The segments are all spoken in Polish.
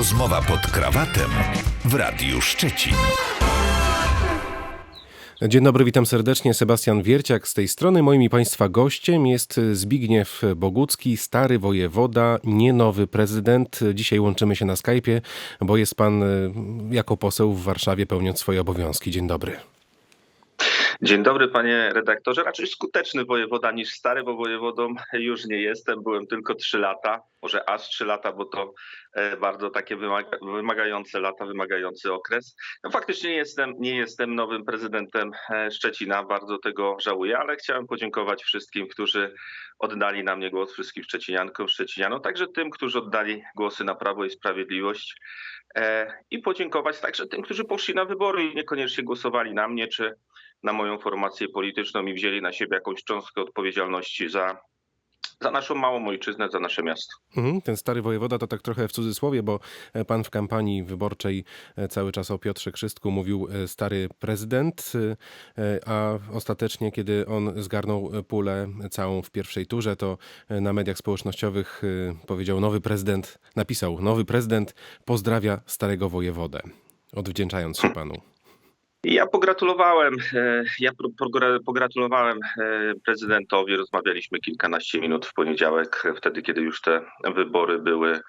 Rozmowa pod krawatem w Radiu Szczecin. Dzień dobry, witam serdecznie. Sebastian Wierciak z tej strony. Moim i Państwa gościem jest Zbigniew Bogucki, stary wojewoda, nie nowy prezydent. Dzisiaj łączymy się na Skype'ie, bo jest Pan y, jako poseł w Warszawie pełniąc swoje obowiązki. Dzień dobry. Dzień dobry panie redaktorze. Raczej skuteczny wojewoda niż stary, bo wojewodą już nie jestem. Byłem tylko trzy lata, może aż trzy lata, bo to e, bardzo takie wymaga, wymagające lata, wymagający okres. No faktycznie nie jestem, nie jestem nowym prezydentem e, Szczecina, bardzo tego żałuję, ale chciałem podziękować wszystkim, którzy oddali na mnie głos, wszystkim Szczeciniankom, Szczecinianom, także tym, którzy oddali głosy na Prawo i Sprawiedliwość e, i podziękować także tym, którzy poszli na wybory i niekoniecznie głosowali na mnie czy na moją formację polityczną i wzięli na siebie jakąś cząstkę odpowiedzialności za, za naszą małą ojczyznę, za nasze miasto. Mhm, ten stary wojewoda to tak trochę w cudzysłowie, bo e, pan w kampanii wyborczej e, cały czas o Piotrze Krzystku mówił e, stary prezydent, a ostatecznie, kiedy on zgarnął pulę całą w pierwszej turze, to na mediach społecznościowych powiedział nowy prezydent, napisał nowy prezydent pozdrawia starego wojewodę, odwdzięczając się panu. Ja pogratulowałem, e, ja pogratulowałem e, prezydentowi. Rozmawialiśmy kilkanaście minut w poniedziałek, wtedy kiedy już te wybory były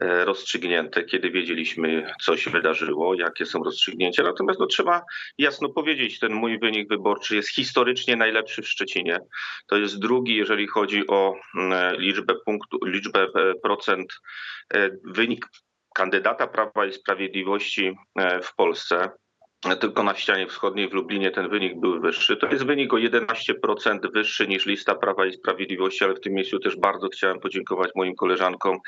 e, rozstrzygnięte, kiedy wiedzieliśmy, co się wydarzyło, jakie są rozstrzygnięcia. Natomiast no, trzeba jasno powiedzieć, ten mój wynik wyborczy jest historycznie najlepszy w Szczecinie. To jest drugi, jeżeli chodzi o liczbę punktów, liczbę procent, wynik kandydata Prawa i Sprawiedliwości w Polsce tylko na ścianie wschodniej w Lublinie ten wynik był wyższy. To jest wynik o 11% wyższy niż lista Prawa i Sprawiedliwości, ale w tym miejscu też bardzo chciałem podziękować moim koleżankom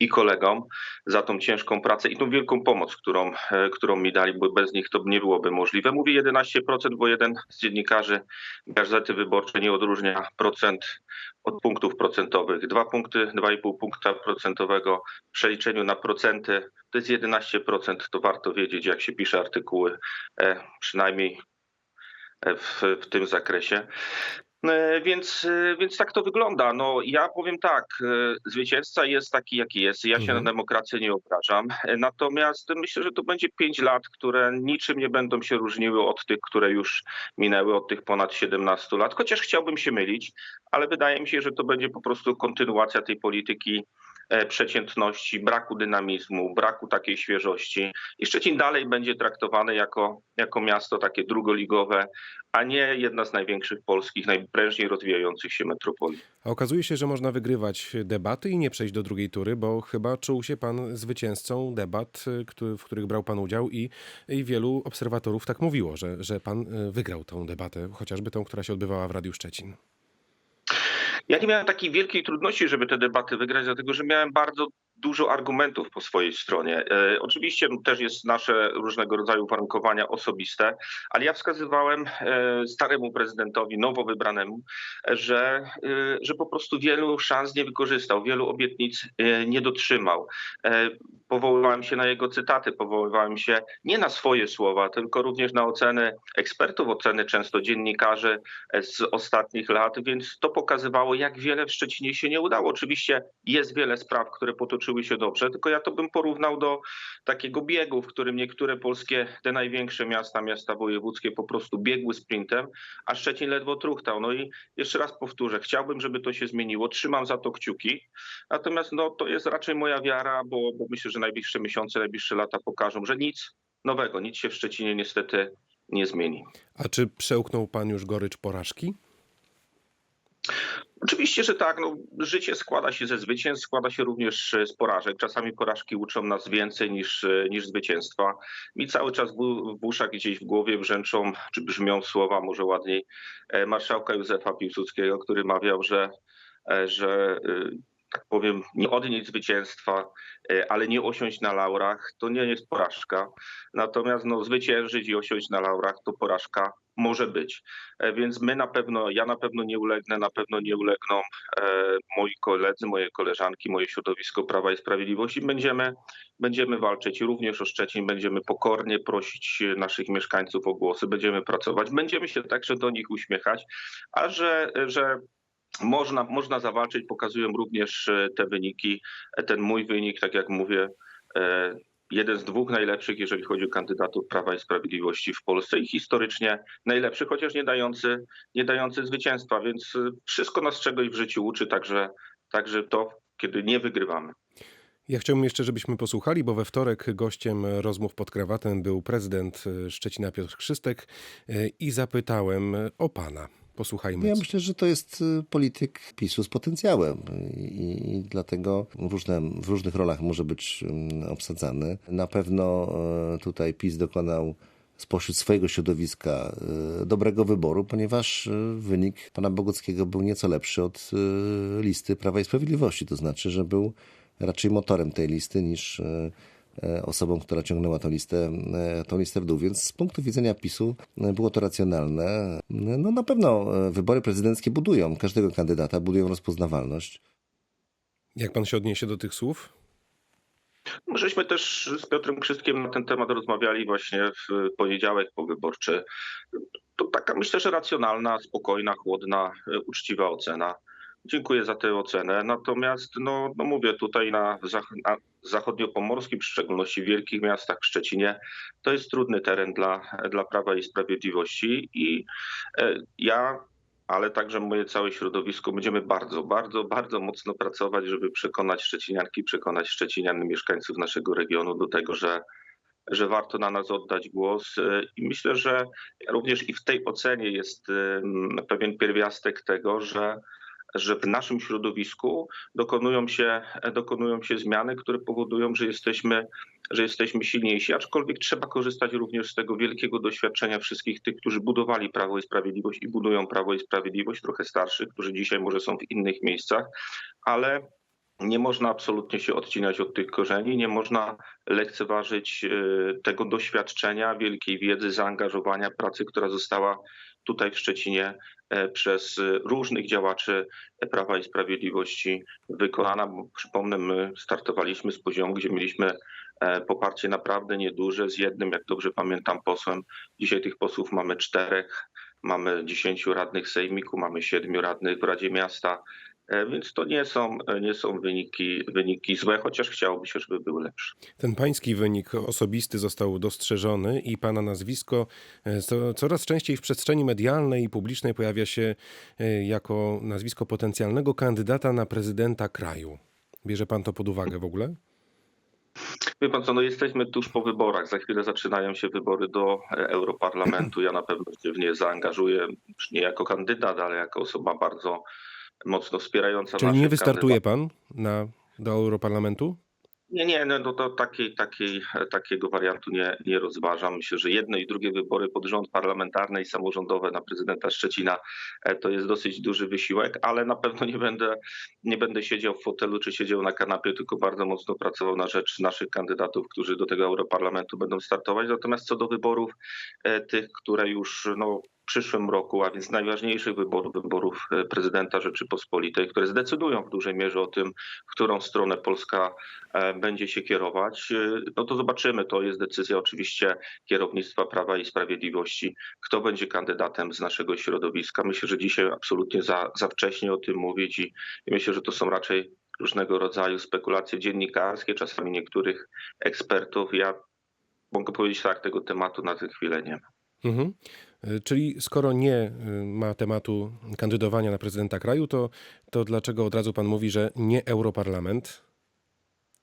i kolegom za tą ciężką pracę i tą wielką pomoc, którą, e, którą mi dali, bo bez nich to nie byłoby możliwe. Mówię 11%, bo jeden z dziennikarzy Gazety Wyborczej nie odróżnia procent od punktów procentowych. Dwa punkty, 2,5 punkta procentowego w przeliczeniu na procenty to jest 11%. To warto wiedzieć, jak się pisze artykuły, e, przynajmniej e, w, w tym zakresie. E, więc, więc tak to wygląda. No, ja powiem tak, zwycięzca jest taki, jaki jest. Ja się mhm. na demokrację nie obrażam. Natomiast myślę, że to będzie pięć lat, które niczym nie będą się różniły od tych, które już minęły, od tych ponad 17 lat. Chociaż chciałbym się mylić, ale wydaje mi się, że to będzie po prostu kontynuacja tej polityki E, przeciętności, braku dynamizmu, braku takiej świeżości. I Szczecin dalej będzie traktowany jako, jako miasto takie drugoligowe, a nie jedna z największych polskich, najprężniej rozwijających się metropolii. A okazuje się, że można wygrywać debaty i nie przejść do drugiej tury, bo chyba czuł się pan zwycięzcą debat, w których brał pan udział i, i wielu obserwatorów tak mówiło, że, że pan e, wygrał tę debatę, chociażby tą, która się odbywała w Radiu Szczecin. Ja nie miałem takiej wielkiej trudności, żeby te debaty wygrać, dlatego że miałem bardzo dużo argumentów po swojej stronie. E, oczywiście też jest nasze różnego rodzaju warunkowania osobiste, ale ja wskazywałem e, staremu prezydentowi, nowo wybranemu, że, e, że po prostu wielu szans nie wykorzystał, wielu obietnic nie dotrzymał. Powoływałem się na jego cytaty, powoływałem się nie na swoje słowa, tylko również na oceny ekspertów, oceny często dziennikarzy z ostatnich lat, więc to pokazywało, jak wiele w Szczecinie się nie udało. Oczywiście jest wiele spraw, które potoczyły toczyły się dobrze, tylko ja to bym porównał do takiego biegu, w którym niektóre polskie, te największe miasta, miasta wojewódzkie po prostu biegły sprintem, a Szczecin ledwo truchtał. No i jeszcze raz powtórzę, chciałbym, żeby to się zmieniło, trzymam za to kciuki, natomiast no, to jest raczej moja wiara, bo, bo myślę, że najbliższe miesiące, najbliższe lata pokażą, że nic nowego, nic się w Szczecinie niestety nie zmieni. A czy przełknął pan już gorycz porażki? Oczywiście, że tak. No, życie składa się ze zwycięstw, składa się również z porażek. Czasami porażki uczą nas więcej niż, niż zwycięstwa. Mi cały czas w, w uszach gdzieś w głowie brzęczą, czy brzmią słowa może ładniej e, marszałka Józefa Piłsudskiego, który mawiał, że, e, że tak powiem, nie odnieść zwycięstwa, e, ale nie osiąść na laurach, to nie jest porażka. Natomiast no, zwyciężyć i osiąść na laurach to porażka może być. E, więc my na pewno, ja na pewno nie ulegnę, na pewno nie ulegną e, moi koledzy, moje koleżanki, moje środowisko Prawa i Sprawiedliwości. Będziemy, będziemy walczyć również o Szczecin, będziemy pokornie prosić naszych mieszkańców o głosy, będziemy pracować, będziemy się także do nich uśmiechać, a że, że można, można zawalczyć, pokazują również te wyniki. Ten mój wynik, tak jak mówię, e, jeden z dwóch najlepszych, jeżeli chodzi o kandydatów Prawa i Sprawiedliwości w Polsce i historycznie najlepszy, chociaż nie dający, nie dający zwycięstwa, więc e, wszystko nas czegoś w życiu uczy, także, także to, kiedy nie wygrywamy. Ja chciałbym jeszcze, żebyśmy posłuchali, bo we wtorek gościem rozmów pod krawatem był prezydent e, Szczecina Piotr Krzystek e, i zapytałem o pana. Posłuchajmy. Ja myślę, że to jest y, polityk PiSu z potencjałem i, i dlatego w, różne, w różnych rolach może być mm, obsadzany. Na pewno e, tutaj PiS dokonał spośród swojego środowiska e, dobrego wyboru, ponieważ wynik pana Boguckiego był nieco lepszy od listy Prawa i Sprawiedliwości. To znaczy, że był raczej motorem tej listy niż osobą, która ciągnęła tą listę, e, tą listę w dół. Więc z punktu widzenia PiSu e, było to racjonalne. No na pewno e, wybory prezydenckie budują każdego kandydata, budują rozpoznawalność. Jak pan się odniesie do tych słów? Żeśmy też z Piotrem Krzystkiem na ten temat rozmawiali właśnie w poniedziałek powyborczy. To taka myślę, że racjonalna, spokojna, chłodna, e, uczciwa ocena. Dziękuję za tę ocenę. Natomiast no, no mówię tutaj na, zach- na zachodniopomorskim, w szczególności w wielkich miastach, w Szczecinie, to jest trudny teren dla, dla Prawa i Sprawiedliwości i e, ja ale także moje całe środowisko będziemy bardzo, bardzo, bardzo mocno pracować, żeby przekonać Szczecinianki, przekonać Szczecinian, mieszkańców naszego regionu do tego, że, że warto na nas oddać głos. E, I myślę, że również i w tej ocenie jest pewien pierwiastek tego, że że w naszym środowisku dokonują się, dokonują się zmiany, które powodują, że jesteśmy, że jesteśmy silniejsi, aczkolwiek trzeba korzystać również z tego wielkiego doświadczenia wszystkich tych, którzy budowali Prawo i Sprawiedliwość i budują Prawo i Sprawiedliwość, trochę starszych, którzy dzisiaj może są w innych miejscach, ale nie można absolutnie się odcinać od tych korzeni, nie można lekceważyć e, tego doświadczenia, wielkiej wiedzy, zaangażowania, pracy, która została tutaj w Szczecinie e, przez różnych działaczy Prawa i Sprawiedliwości wykonana. Bo przypomnę, my startowaliśmy z poziomu, gdzie mieliśmy e, poparcie naprawdę nieduże, z jednym, jak dobrze pamiętam, posłem. Dzisiaj tych posłów mamy czterech, mamy dziesięciu radnych sejmiku, mamy siedmiu radnych w Radzie Miasta. E, Więc to nie są, nie są wyniki, wyniki złe, chociaż chciałoby się, żeby były lepsze. Ten pański wynik osobisty został dostrzeżony i pana nazwisko e, co, coraz częściej w przestrzeni medialnej i publicznej pojawia się e, jako nazwisko potencjalnego kandydata na prezydenta kraju. Bierze pan to pod uwagę w ogóle? Wie pan co, no jesteśmy tuż po wyborach. Za chwilę zaczynają się wybory do e, Europarlamentu. Ja na pewno się w nie zaangażuję, już nie jako kandydat, ale jako osoba bardzo mocno wspierająca Czyli nie wystartuje kandydatów. pan na, do Europarlamentu? Nie, nie, no to, to takiej, takiej, takiego wariantu nie, nie rozważam. Myślę, że jedne i drugie wybory pod rząd parlamentarne i samorządowe na prezydenta Szczecina e, to jest dosyć duży wysiłek, ale na pewno nie będę, nie będę siedział w fotelu czy siedział na kanapie, tylko bardzo mocno pracował na rzecz naszych kandydatów, którzy do tego Europarlamentu będą startować. Natomiast co do wyborów, e, tych, które już no, przyszłym roku, a więc najważniejszych wyborów, wyborów e, prezydenta Rzeczypospolitej, które zdecydują w dużej mierze o tym, w którą stronę Polska e, będzie się kierować, e, no to zobaczymy. To jest decyzja oczywiście kierownictwa Prawa i Sprawiedliwości, kto będzie kandydatem z naszego środowiska. Myślę, że dzisiaj absolutnie za, za wcześnie o tym mówić i, i myślę, że to są raczej różnego rodzaju spekulacje dziennikarskie, czasami niektórych ekspertów. Ja mogę powiedzieć tak, tego tematu na tę chwilę nie ma. Mhm. E, Czyli skoro nie y, ma tematu kandydowania na prezydenta kraju, to, to dlaczego od razu pan mówi, że nie Europarlament?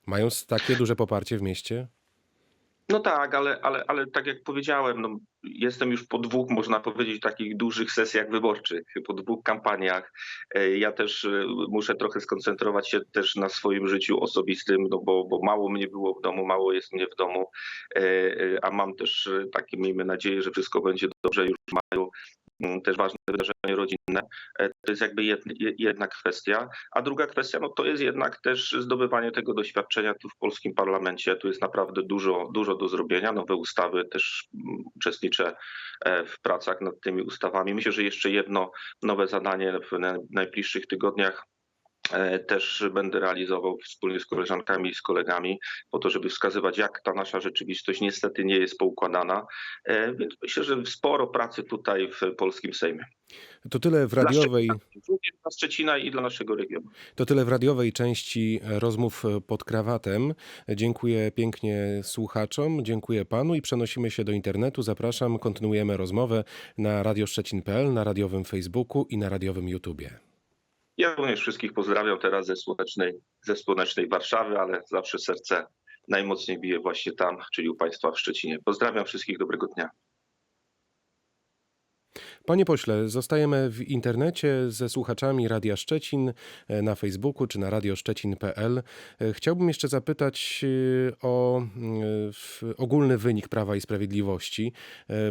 Mając takie duże poparcie w mieście? No tak, ale, ale, ale tak jak powiedziałem, no, jestem już po dwóch, można powiedzieć, takich dużych sesjach wyborczych, po dwóch kampaniach. E, Ja też e, muszę trochę skoncentrować się też na swoim życiu osobistym, no bo, bo mało mnie było w domu, mało jest mnie w domu, e, a mam też takie, miejmy nadzieję, że wszystko będzie dobrze już w maju. Mm, Też ważne wydarzenie rodzinne. E, To jest jakby jed- je- jedna kwestia. A druga kwestia, no to jest jednak też zdobywanie tego doświadczenia tu w polskim parlamencie. Tu jest naprawdę dużo, dużo do zrobienia. Nowe ustawy, też mm, uczestniczę e, w pracach nad tymi ustawami. Myślę, że jeszcze jedno nowe zadanie w na- najbliższych tygodniach też będę realizował wspólnie z koleżankami i z kolegami, po to, żeby wskazywać, jak ta nasza rzeczywistość niestety nie jest poukładana. E, Więc myślę, że sporo pracy tutaj w polskim Sejmie. To tyle w radiowej, również dla Szczecina i dla naszego regionu. to tyle w radiowej części rozmów pod krawatem. Dziękuję pięknie słuchaczom, dziękuję panu i przenosimy się do internetu. Zapraszam, kontynuujemy rozmowę na radioszczecin.pl, na radiowym Facebooku i na radiowym YouTubie. Ja również wszystkich pozdrawiam teraz ze słonecznej, ze słonecznej Warszawy, ale zawsze serce najmocniej bije właśnie tam, czyli u Państwa w Szczecinie. Pozdrawiam wszystkich, dobrego dnia. Panie pośle, zostajemy w internecie ze słuchaczami Radia Szczecin e, na Facebooku czy na radioszczecin.pl. E, Chciałbym jeszcze zapytać e, o ogólny wynik Prawa i Sprawiedliwości,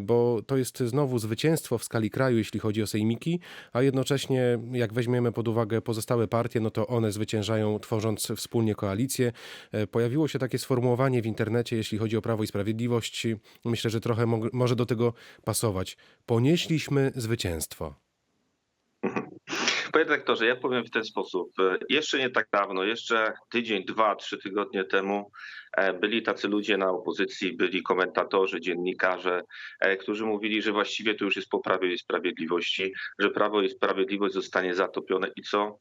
bo to jest znowu zwycięstwo w skali kraju, jeśli chodzi o sejmiki, a jednocześnie jak weźmiemy pod uwagę pozostałe partie, no to one zwyciężają tworząc wspólnie koalicję. Pojawiło się takie sformułowanie w internecie, jeśli chodzi o Prawo i Sprawiedliwość. Myślę, że trochę mo- może do tego pasować. Ponieśliśmy zwycięstwo. Panie rektorze, ja powiem w ten sposób. Jeszcze nie tak dawno, jeszcze tydzień, dwa, trzy tygodnie temu e, byli tacy ludzie na opozycji, byli komentatorzy, dziennikarze, e, którzy mówili, że właściwie to już jest po Prawie i Sprawiedliwości, że Prawo i Sprawiedliwość zostanie zatopione i co?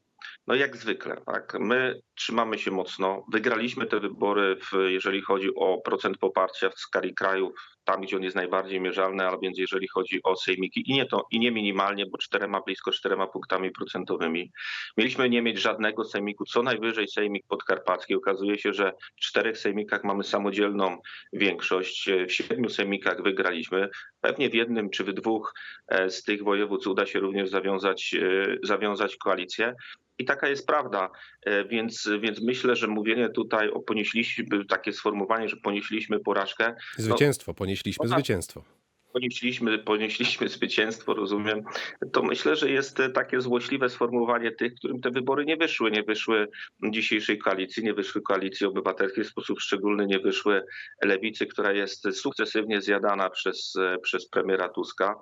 No jak zwykle, tak. My trzymamy się mocno. Wygraliśmy te wybory, w, jeżeli chodzi o procent poparcia w skali kraju, tam gdzie on jest najbardziej mierzalny, a więc jeżeli chodzi o sejmiki i nie to, i nie minimalnie, bo czterema, blisko czterema punktami procentowymi. Mieliśmy nie mieć żadnego sejmiku, co najwyżej sejmik podkarpacki. Okazuje się, że w czterech sejmikach mamy samodzielną większość. W siedmiu sejmikach wygraliśmy. Pewnie w jednym czy w dwóch e, z tych województw uda się również zawiązać, e, zawiązać koalicję. I taka jest prawda, E, więc, więc myślę, że mówienie tutaj o ponieśliśmy, takie sformułowanie, że ponieśliśmy porażkę, Zwycięstwo, ponieśliśmy no tak. zwycięstwo. ponieśliśmy, ponieśliśmy zwycięstwo, rozumiem, to myślę, że jest e, takie złośliwe sformułowanie tych, którym te wybory nie wyszły. Nie wyszły dzisiejszej koalicji, nie wyszły koalicji obywatelskiej w sposób szczególny, nie wyszły lewicy, która jest sukcesywnie zjadana przez, e, przez premiera Tuska.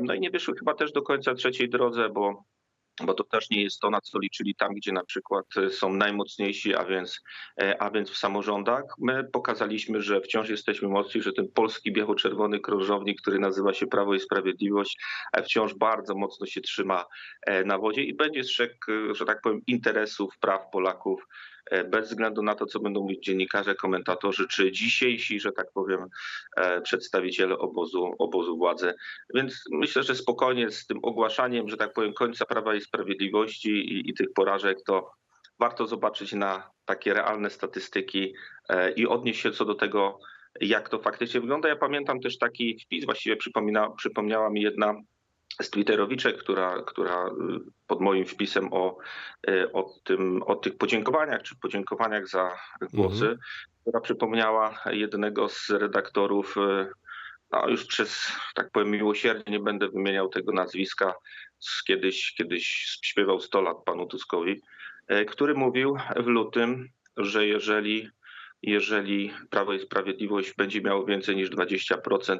No i nie wyszły chyba też do końca trzeciej drodze, bo bo to też nie jest to, na co liczyli tam, gdzie na przykład e, są najmocniejsi, a więc, e, a więc w samorządach. My pokazaliśmy, że wciąż jesteśmy mocni, że ten polski biało-czerwony krążownik, który nazywa się Prawo i Sprawiedliwość, e, wciąż bardzo mocno się trzyma na wodzie i będzie strzegł, e, że tak powiem, interesów, praw Polaków bez względu na to, co będą mówić dziennikarze, komentatorzy, czy dzisiejsi, że tak powiem, e, przedstawiciele obozu, obozu władzy. Więc myślę, że spokojnie z tym ogłaszaniem, że tak powiem, końca Prawa i Sprawiedliwości i, i tych porażek, to warto zobaczyć na takie realne statystyki e, i odnieść się co do tego, jak to faktycznie wygląda. Ja pamiętam też taki wpis, właściwie przypomina, przypomniała mi jedna z Twitterowiczek, która, która y, pod moim wpisem o, y, o, tym, o tych podziękowaniach, czy podziękowaniach za głosy, która przypomniała jednego z redaktorów, y, no już przez, tak powiem, miłosierdzie, nie będę wymieniał tego nazwiska, kiedyś, kiedyś śpiewał 100 lat panu Tuskowi, który mówił w lutym, że jeżeli jeżeli Prawo i Sprawiedliwość będzie miało więcej niż 20%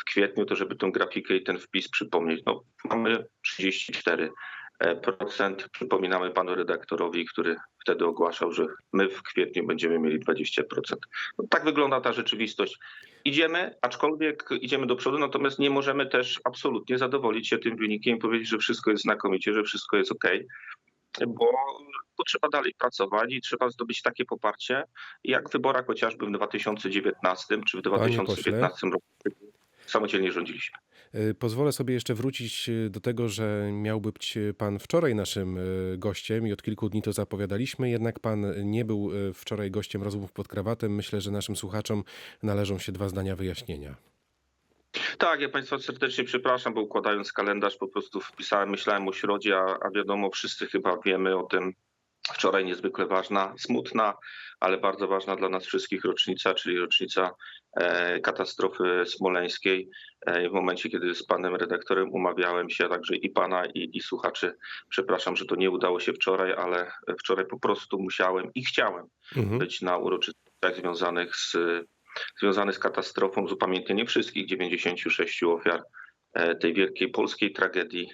w kwietniu, to żeby tę grafikę i ten wpis przypomnieć. No, mamy 34%. Przypominamy panu redaktorowi, który wtedy ogłaszał, że my w kwietniu będziemy mieli 20%. No, tak wygląda ta rzeczywistość. Idziemy, aczkolwiek idziemy do przodu, natomiast nie możemy też absolutnie zadowolić się tym wynikiem i powiedzieć, że wszystko jest znakomicie, że wszystko jest ok, bo, bo trzeba dalej pracować i trzeba zdobyć takie poparcie, jak w wyborach chociażby w 2019 czy w 2015 roku samodzielnie rządziliśmy. Y, Pozwolę sobie jeszcze wrócić y, do tego, że miał być pan wczoraj naszym y, gościem i od kilku dni to zapowiadaliśmy, jednak pan nie był wczoraj gościem rozmów pod krawatem. Myślę, że naszym słuchaczom należą się dwa zdania wyjaśnienia. Tak, ja Państwa serdecznie przepraszam, bo układając kalendarz po prostu wpisałem, myślałem o środzie, a, a wiadomo, wszyscy chyba wiemy o tym. Wczoraj niezwykle ważna, smutna, ale bardzo ważna dla nas wszystkich rocznica, czyli rocznica e, katastrofy smoleńskiej. E, w momencie, kiedy z panem redaktorem umawiałem się, także i pana, i, i słuchaczy, przepraszam, że to nie udało się wczoraj, ale wczoraj po prostu musiałem i chciałem Mhm. być na uroczystościach związanych z, związanych z katastrofą, z upamiętnieniem wszystkich 96 ofiar e, tej wielkiej polskiej tragedii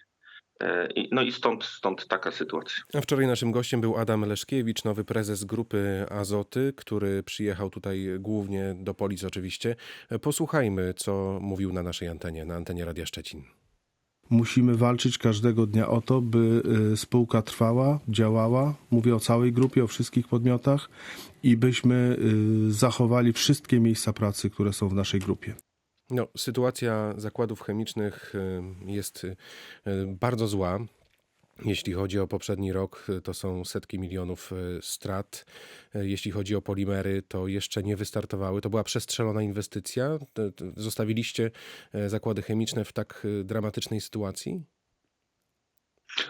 E, No i stąd, stąd taka sytuacja. A wczoraj naszym gościem był Adam Leszkiewicz, nowy prezes grupy Azoty, który przyjechał tutaj głównie do Polic oczywiście. Posłuchajmy, co mówił na naszej antenie, na antenie Radia Szczecin. Musimy walczyć każdego dnia o to, by y, spółka trwała, działała. Mówię o całej grupie, o wszystkich podmiotach i byśmy y, zachowali wszystkie miejsca pracy, które są w naszej grupie. No, sytuacja zakładów chemicznych y, jest bardzo zła. Jeśli chodzi o poprzedni rok, to są setki milionów y, strat. Y, Jeśli chodzi o polimery, to jeszcze nie wystartowały. To była przestrzelona inwestycja. Zostawiliście y, zakłady chemiczne w tak dramatycznej sytuacji?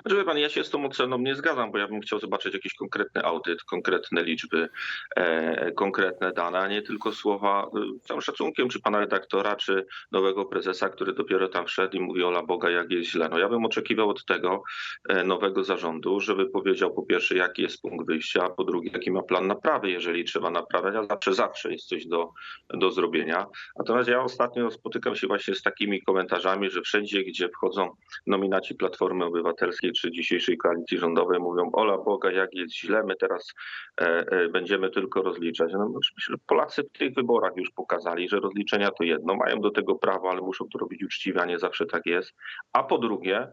Wie pan, ja się z tą oceną nie zgadzam, bo ja bym chciał zobaczyć jakiś konkretny audyt, konkretne liczby, e, konkretne dane, a nie tylko słowa, e, z całym szacunkiem, czy pana redaktora, czy nowego prezesa, który dopiero tam wszedł i mówi ola Boga, jak jest źle. No ja bym oczekiwał od tego e, nowego zarządu, żeby powiedział po pierwsze, jaki jest punkt wyjścia, a po drugie, jaki ma plan naprawy, jeżeli trzeba naprawiać, a zawsze, zawsze jest coś do, do zrobienia. Natomiast ja ostatnio spotykam się właśnie z takimi komentarzami, że wszędzie, gdzie wchodzą nominaci Platformy Obywatelskiej czy dzisiejszej koalicji rządowej mówią, ola Boga, jak jest źle, my teraz e, e, będziemy tylko rozliczać. No, myślę, że Polacy w tych wyborach już pokazali, że rozliczenia to jedno, mają do tego prawo, ale muszą to robić uczciwie, a nie zawsze tak jest. A po drugie,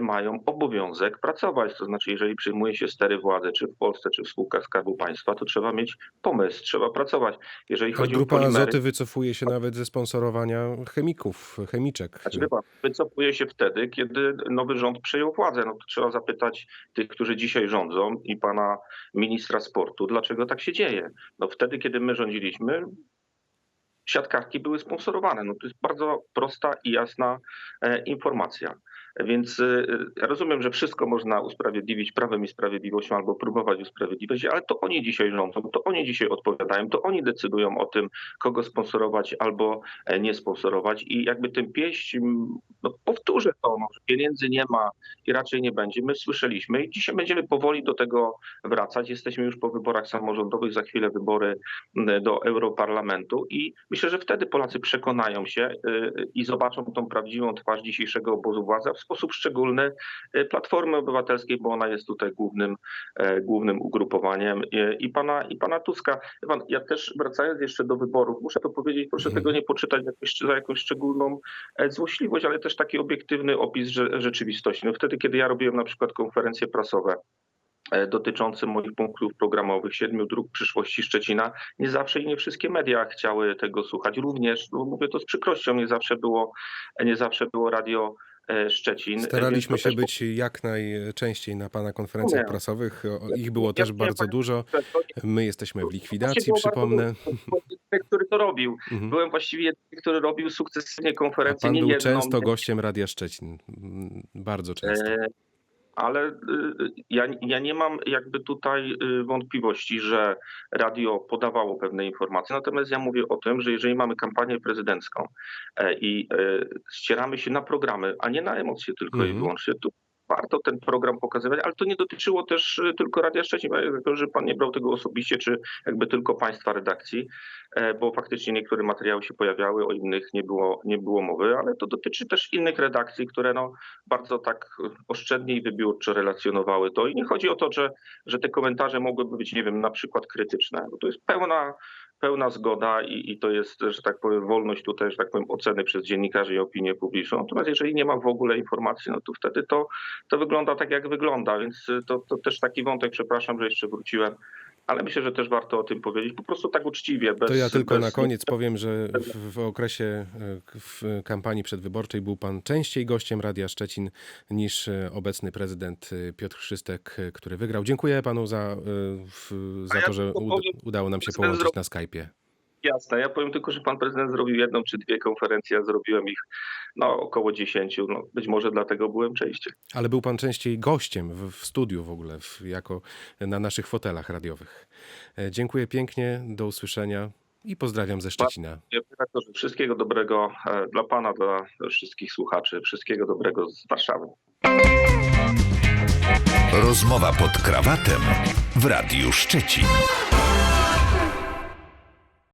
mają obowiązek pracować. To znaczy, jeżeli przyjmuje się stery władzy, czy w Polsce, czy w spółkach Skarbu Państwa, to trzeba mieć pomysł, trzeba pracować. Jeżeli chodzi o Grupa polimery, Azoty wycofuje się nawet ze sponsorowania chemików, chemiczek. Znaczy, wycofuje się wtedy, kiedy nowy rząd przejął władzę. No to trzeba zapytać tych, którzy dzisiaj rządzą i pana ministra sportu, dlaczego tak się dzieje. No wtedy, kiedy my rządziliśmy, siatkarki były sponsorowane. No to jest bardzo prosta i jasna e, informacja. Więc e, ja rozumiem, że wszystko można usprawiedliwić prawem i sprawiedliwością albo próbować usprawiedliwiać, ale to oni dzisiaj rządzą, to oni dzisiaj odpowiadają, to oni decydują o tym, kogo sponsorować albo e, nie sponsorować. I jakby ten pieść, no powtórzę to, no, że pieniędzy nie ma i raczej nie będzie. My słyszeliśmy i dzisiaj będziemy powoli do tego wracać. Jesteśmy już po wyborach samorządowych, za chwilę wybory do Europarlamentu i myślę, że wtedy Polacy przekonają się y, i zobaczą tą prawdziwą twarz dzisiejszego obozu władzy, sposób szczególny y, Platformy Obywatelskiej, bo ona jest tutaj głównym, e, głównym ugrupowaniem y, i pana, i pana Tuska. Pan, ja też wracając jeszcze do wyborów, muszę to powiedzieć, proszę Mhm. tego nie poczytać jakoś, za jakąś szczególną e, złośliwość, ale też taki obiektywny opis rze- rzeczywistości. No wtedy, kiedy ja robiłem na przykład konferencje prasowe e, dotyczące moich punktów programowych, siedmiu dróg przyszłości Szczecina, nie zawsze i nie wszystkie media chciały tego słuchać. Również, no mówię to z przykrością, nie zawsze było, nie zawsze było radio e, Szczecin. Staraliśmy się też być jak najczęściej na pana konferencjach Nie. prasowych. Ich było Ja- też bardzo dużo. My jesteśmy w likwidacji, przypomnę. ten, który to robił. Mhm. Byłem właściwie jeden, który robił sukcesywnie A konferencję. pan był często gościem Radia Szczecin. Mm, Bardzo często. E, Ale y, ja, ja nie mam jakby tutaj y, wątpliwości, że radio podawało pewne informacje. Natomiast ja mówię o tym, że jeżeli mamy kampanię prezydencką e, i e, ścieramy się na programy, a nie na emocje tylko Mhm. i wyłącznie, to warto ten program pokazywać, ale to nie dotyczyło też y, tylko Radia Szczecin, dlatego że pan nie brał tego osobiście, czy jakby tylko państwa redakcji, e, bo faktycznie niektóre materiały się pojawiały, o innych nie było, nie było mowy, ale to dotyczy też innych redakcji, które no bardzo tak y, oszczędnie i wybiórczo relacjonowały to. I nie chodzi o to, że, że te komentarze mogłyby być, nie wiem, na przykład krytyczne. Bo to jest pełna, pełna zgoda i, i to jest, że tak powiem, wolność tutaj, że tak powiem, oceny przez dziennikarzy i opinię publiczną. Natomiast jeżeli nie ma w ogóle informacji, no to wtedy to, to wygląda tak, jak wygląda. Więc to, to też taki wątek, przepraszam, że jeszcze wróciłem. Ale myślę, że też warto o tym powiedzieć, po prostu tak uczciwie. Bez, To ja tylko bez, na koniec powiem, że w, w okresie e, w kampanii przedwyborczej był pan częściej gościem Radia Szczecin niż e, obecny prezydent e, Piotr Chrzystek, który wygrał. Dziękuję panu za, za ja to, że udało nam się połączyć na Skype'ie. Jasne, ja powiem tylko, że pan prezydent zrobił jedną czy dwie konferencje, ja zrobiłem ich no, około dziesięciu. No, być może dlatego byłem częściej. Ale był pan częściej gościem w, w studiu w ogóle, w, jako na naszych fotelach radiowych. E, Dziękuję pięknie, do usłyszenia i pozdrawiam ze Szczecina. Redaktorze, wszystkiego dobrego e, dla pana, dla wszystkich słuchaczy, wszystkiego dobrego z Warszawy. Rozmowa pod krawatem w Radiu Szczecin.